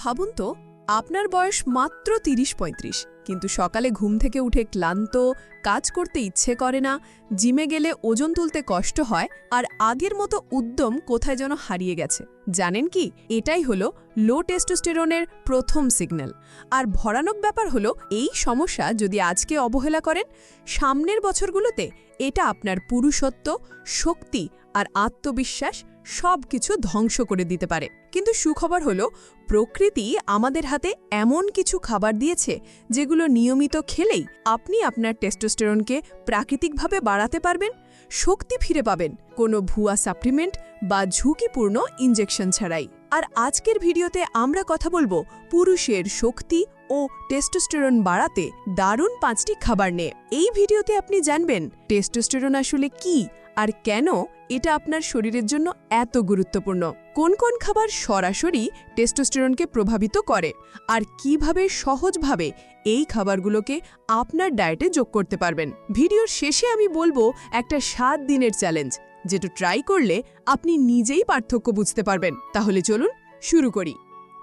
ভাবুন তো, আপনার বয়স মাত্র তিরিশ পঁয়ত্রিশ, কিন্তু সকালে ঘুম থেকে উঠে ক্লান্ত, কাজ করতে ইচ্ছে করে না, জিমে গেলে ওজন তুলতে কষ্ট হয়, আর আগের মতো উদ্যম কোথায় যেন হারিয়ে গেছে। জানেন কি, এটাই হলো লো টেস্টোস্টেরনের প্রথম সিগন্যাল আর ভরানক ব্যাপার হলো, এই সমস্যা যদি আজকে অবহেলা করেন, সামনের বছরগুলোতে এটা আপনার পুরুষত্ব, শক্তি আর আত্মবিশ্বাস সব কিছু ধ্বংস করে দিতে পারে। কিন্তু সুখবর হলো, প্রকৃতি আমাদের হাতে এমন কিছু খাবার দিয়েছে যেগুলো নিয়মিত খেলেই আপনি আপনার টেস্টোস্টেরনকে প্রাকৃতিকভাবে বাড়াতে পারবেন, শক্তি ফিরে পাবেন কোনো ভুয়া সাপ্লিমেন্ট বা ঝুঁকিপূর্ণ ইঞ্জেকশন ছাড়াই। আর আজকের ভিডিওতে আমরা কথা বলব পুরুষের শক্তি ও টেস্টোস্টেরন বাড়াতে দারুণ পাঁচটি খাবার নিয়ে। এই ভিডিওতে আপনি জানবেন, টেস্টোস্টেরন আসলে কি আর কেন এটা আপনার শরীরের জন্য এত গুরুত্বপূর্ণ? কোন কোন খাবার সরাসরি টেস্টোস্টেরনকে প্রভাবিত করে? আর কীভাবে সহজভাবে এই খাবারগুলোকে আপনার ডায়েটে যোগ করতে পারবেন? ভিডিওর শেষে আমি বলব একটা সাত দিনের চ্যালেঞ্জ, যেটা ট্রাই করলে আপনি নিজেই পার্থক্য বুঝতে পারবেন। তাহলে চলুন শুরু করি।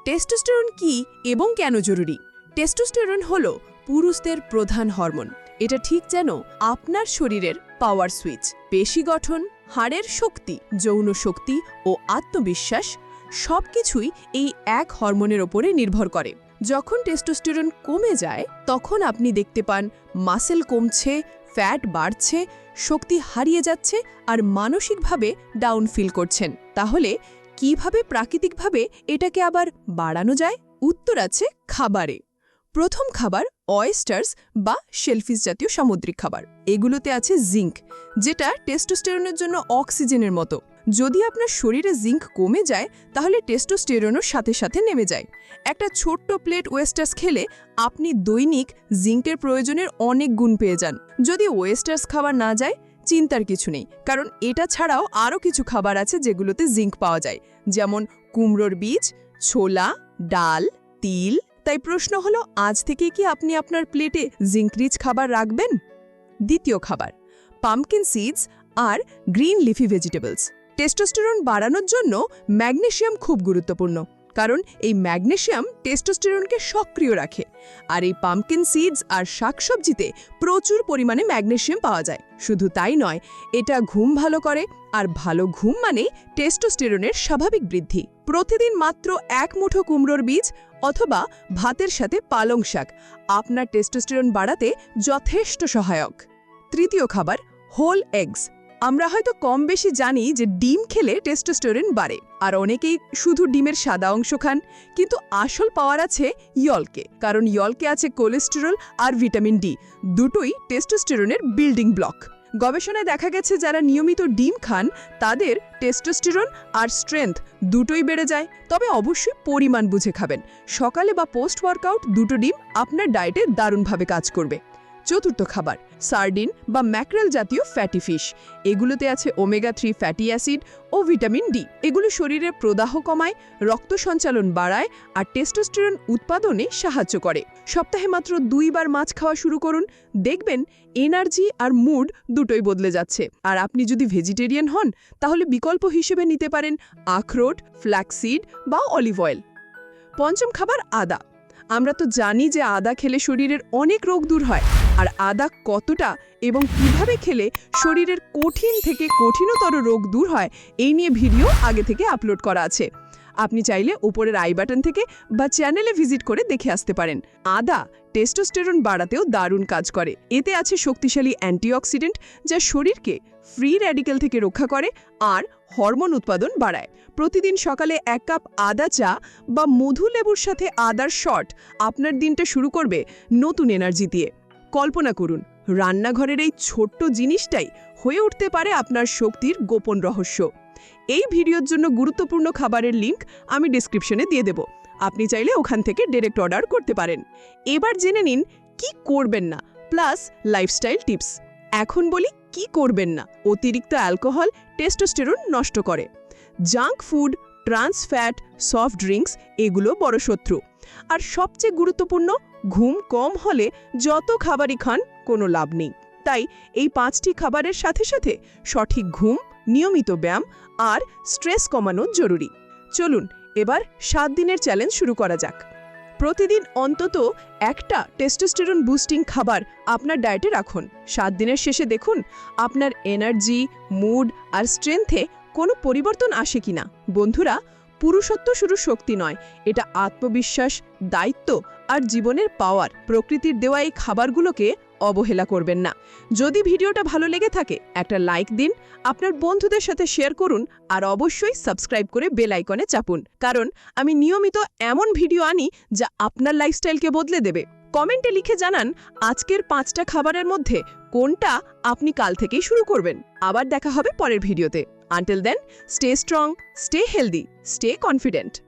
টেস্টোস্টেরন কি এবং কেন জরুরি? টেস্টোস্টেরন হল পুরুষদের প্রধান হরমোন। এটা ঠিক যেন আপনার শরীরের পাওয়ার সুইচ পেশি গঠন, হাড়ের শক্তি, যৌন শক্তি ও আত্মবিশ্বাস সবকিছুই এই এক হরমোনের ওপরে নির্ভর করে। যখন টেস্টোস্টেরন কমে যায়, তখন আপনি দেখতে পান মাসেল কমছে ফ্যাট বাড়ছে, শক্তি হারিয়ে যাচ্ছে আর মানসিকভাবে ডাউন ফিল করছেন। তাহলে কীভাবে প্রাকৃতিকভাবে এটাকে আবার বাড়ানো যায়? উত্তর আছে খাবারে। প্রথম খাবার অয়েস্টার্স বা শেলফিস জাতীয় সামুদ্রিক খাবার। এগুলোতে আছে জিঙ্ক যেটা টেস্টোস্টেরনের জন্য অক্সিজেনের মতো। যদি আপনার শরীরে জিঙ্ক কমে যায়, তাহলে টেস্টোস্টেরনও সাথে সাথে নেমে যায়। একটা ছোট্ট প্লেট ওয়েস্টার্স খেলে আপনি দৈনিক জিঙ্কের প্রয়োজনের অনেক গুণ পেয়ে যান। যদি ওয়েস্টার্স খাবার না যায়, চিন্তার কিছু নেই, কারণ এটা ছাড়াও আরও কিছু খাবার আছে যেগুলোতে জিঙ্ক পাওয়া যায়। যেমন কুমড়োর বীজ, ছোলা, ডাল, তিল তাই প্রশ্ন হলো, আজ থেকে কি আপনি আপনার প্লেটে জিঙ্করিচ খাবার রাখবেন? দ্বিতীয় খাবার পামকিন সিডস আর গ্রিন লিফি ভেজিটেবলস টেস্টোস্টেরন বাড়ানোর জন্য ম্যাগনেশিয়াম খুব গুরুত্বপূর্ণ। কারণ এই ম্যাগনেশিয়াম টেস্টোস্টেরনকে সক্রিয় রাখে। আর এই পামকিন সিডস আর শাকসবজিতে প্রচুর পরিমাণে ম্যাগনেশিয়াম পাওয়া যায়। শুধু তাই নয়, এটা ঘুম ভালো করে, আর ভালো ঘুম মানে টেস্টোস্টেরনের স্বাভাবিক বৃদ্ধি। প্রতিদিন মাত্র এক মুঠো কুমড়োর বীজ অথবা ভাতের সাথে পালং শাক আপনার টেস্টোস্টেরন বাড়াতে যথেষ্ট সহায়ক। তৃতীয় খাবার, হোল এগস। আমরা হয়তো কম বেশি জানি যে ডিম খেলে টেস্টোস্টেরন বাড়ে, আর অনেকেই শুধু ডিমের সাদা অংশ খান, কিন্তু আসল পাওয়ার আছে ইয়লকে, কারণ ইয়লকে আছে কোলেস্টেরল আর ভিটামিন ডি, দুটোই টেস্টোস্টেরনের বিল্ডিং ব্লক। গবেষণায় দেখা গেছে যারা নিয়মিত ডিম খান, তাদের টেস্টোস্টেরন আর স্ট্রেংথ দুটোই বেড়ে যায়, তবে অবশ্যই পরিমাণ বুঝে খাবেন। সকালে বা পোস্ট ওয়ার্কআউট দুটো ডিম আপনার ডায়েটে দারুণভাবে কাজ করবে। চতুর্থ খাবার, সার্ডিন বা ম্যাকরেল জাতীয় ফ্যাটি ফিশ। এগুলোতে আছে ওমেগা থ্রি ফ্যাটি অ্যাসিড ও ভিটামিন ডি। এগুলো শরীরের প্রদাহ কমায়, রক্ত সঞ্চালন বাড়ায় আর টেস্টোস্টেরন উৎপাদনে সাহায্য করে। সপ্তাহে মাত্র দুইবার মাছ খাওয়া শুরু করুন। দেখবেন এনার্জি আর মুড দুটোই বদলে যাচ্ছে। আর আপনি যদি ভেজিটেরিয়ান হন, তাহলে বিকল্প হিসেবে নিতে পারেন আখরোট, ফ্ল্যাক্সিড বা অলিভ অয়েল। পঞ্চম খাবার আদা। আমরা তো জানি যে আদা খেলে শরীরের অনেক রোগ দূর হয়। আর আদা কতটা এবং কীভাবে খেলে শরীরের কঠিন থেকে কঠিনতর রোগ দূর হয়, এই নিয়ে ভিডিও আগে থেকে আপলোড করা আছে। আপনি চাইলে উপরের আই বাটন থেকে বা চ্যানেলে ভিজিট করে দেখে আসতে পারেন। আদা টেস্টোস্টেরন বাড়াতেও দারুণ কাজ করে। এতে আছে শক্তিশালী অ্যান্টিঅক্সিডেন্ট যা শরীরকে ফ্রি র্যাডিক্যাল থেকে রক্ষা করে আর হরমোন উৎপাদন বাড়ায়। প্রতিদিন সকালে এক কাপ আদা চা বা মধু লেবুর সাথে আদার শট আপনার দিনটা শুরু করবে নতুন এনার্জি দিয়ে। কল্পনা করুন, রান্নাঘরের এই ছোট্ট জিনিসটাই হয়ে উঠতে পারে আপনার শক্তির গোপন রহস্য। এই ভিডিওর জন্য গুরুত্বপূর্ণ খাবারের লিংক আমি ডিসক্রিপশনে দিয়ে দেব। আপনি চাইলে ওখান থেকে ডিরেক্ট অর্ডার করতে পারেন। এবার জেনে নিন, কি করবেন না? প্লাস লাইফস্টাইল টিপস এখন বলি, কি করবেন না? অতিরিক্ত অ্যালকোহল টেস্টোস্টেরন নষ্ট করে। Junk food trans fat soft drinks এগুলো বড় শত্রু। আর সবচেয়ে গুরুত্বপূর্ণ ঘুম কম হলে যত খাবারই খান, কোনো লাভ নেই। তাই এই পাঁচটি খাবারের সাথে সাথে সঠিক ঘুম, নিয়মিত ব্যায়াম আর স্ট্রেস কমানো জরুরি। চলুন, এবার সাত দিনের চ্যালেঞ্জ শুরু করা যাক। প্রতিদিন অন্তত একটা টেস্টোস্টেরন বুস্টিং খাবার আপনার ডায়েটে রাখুন। সাত দিনের শেষে দেখুন আপনার এনার্জি মুড আর স্ট্রেংথে কোনো পরিবর্তন আসে কিনা। বন্ধুরা, পুরুষত্ব শুধু শক্তি নয়, এটা আত্মবিশ্বাস, দায়িত্ব আর জীবনের পাওয়ার, প্রকৃতির দেওয়া এই খাবারগুলোকে অবহেলা করবেন না। যদি ভিডিওটা ভালো লেগে থাকে, একটা লাইক দিন, আপনার বন্ধুদের সাথে শেয়ার করুন, আর অবশ্যই সাবস্ক্রাইব করে বেল আইকনে চাপুন। কারণ, আমি নিয়মিত এমন ভিডিও আনি যা আপনার লাইফস্টাইলকে বদলে দেবে। কমেন্টে লিখে জানান, আজকের পাঁচটা খাবারের মধ্যে কোনটা আপনি কাল থেকেই শুরু করবেন। আবার দেখা হবে পরের ভিডিওতে। Until then stay strong stay healthy stay confident